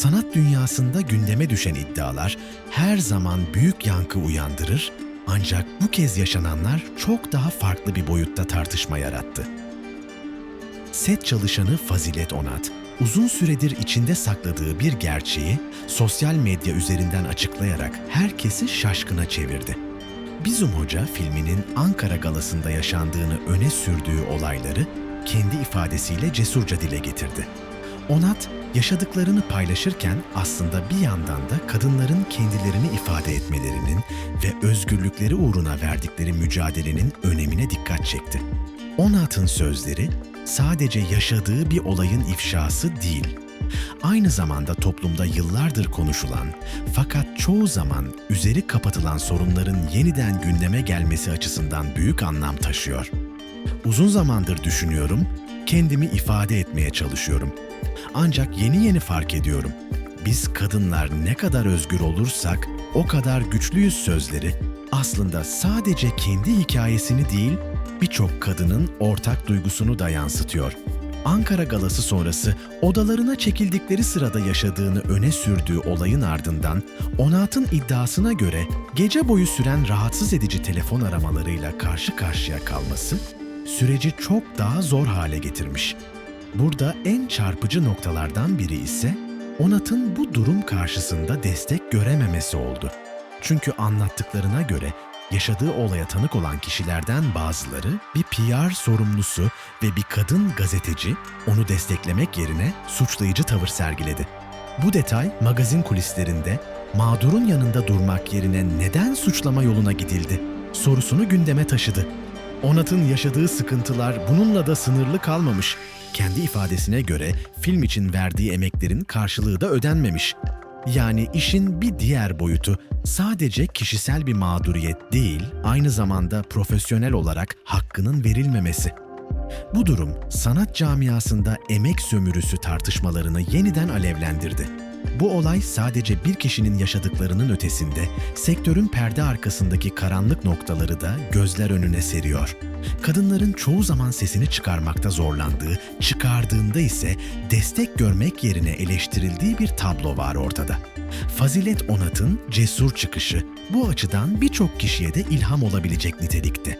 Sanat dünyasında gündeme düşen iddialar her zaman büyük yankı uyandırır ancak bu kez yaşananlar çok daha farklı bir boyutta tartışma yarattı. Set çalışanı Fazilet Onat, uzun süredir içinde sakladığı bir gerçeği sosyal medya üzerinden açıklayarak herkesi şaşkına çevirdi. Bizum Hoca filminin Ankara galasında yaşandığını öne sürdüğü olayları kendi ifadesiyle cesurca dile getirdi. Onat, yaşadıklarını paylaşırken aslında bir yandan da kadınların kendilerini ifade etmelerinin ve özgürlükleri uğruna verdikleri mücadelenin önemine dikkat çekti. Onat'ın sözleri sadece yaşadığı bir olayın ifşası değil, aynı zamanda toplumda yıllardır konuşulan fakat çoğu zaman üzeri kapatılan sorunların yeniden gündeme gelmesi açısından büyük anlam taşıyor. Uzun zamandır düşünüyorum, kendimi ifade etmeye çalışıyorum. Ancak yeni yeni fark ediyorum. Biz kadınlar ne kadar özgür olursak o kadar güçlüyüz sözleri aslında sadece kendi hikayesini değil, birçok kadının ortak duygusunu da yansıtıyor. Ankara galası sonrası odalarına çekildikleri sırada yaşadığını öne sürdüğü olayın ardından Onat'ın iddiasına göre gece boyu süren rahatsız edici telefon aramalarıyla karşı karşıya kalması süreci çok daha zor hale getirmiş. Burada en çarpıcı noktalardan biri ise Onat'ın bu durum karşısında destek görememesi oldu. Çünkü anlattıklarına göre yaşadığı olaya tanık olan kişilerden bazıları bir PR sorumlusu ve bir kadın gazeteci onu desteklemek yerine suçlayıcı tavır sergiledi. Bu detay magazin kulislerinde mağdurun yanında durmak yerine neden suçlama yoluna gidildi sorusunu gündeme taşıdı. Onat'ın yaşadığı sıkıntılar bununla da sınırlı kalmamış. Kendi ifadesine göre film için verdiği emeklerin karşılığı da ödenmemiş. Yani işin bir diğer boyutu sadece kişisel bir mağduriyet değil, aynı zamanda profesyonel olarak hakkının verilmemesi. Bu durum sanat camiasında emek sömürüsü tartışmalarını yeniden alevlendirdi. Bu olay sadece bir kişinin yaşadıklarının ötesinde sektörün perde arkasındaki karanlık noktaları da gözler önüne seriyor. Kadınların çoğu zaman sesini çıkarmakta zorlandığı, çıkardığında ise destek görmek yerine eleştirildiği bir tablo var ortada. Fazilet Onat'ın cesur çıkışı bu açıdan birçok kişiye de ilham olabilecek nitelikte.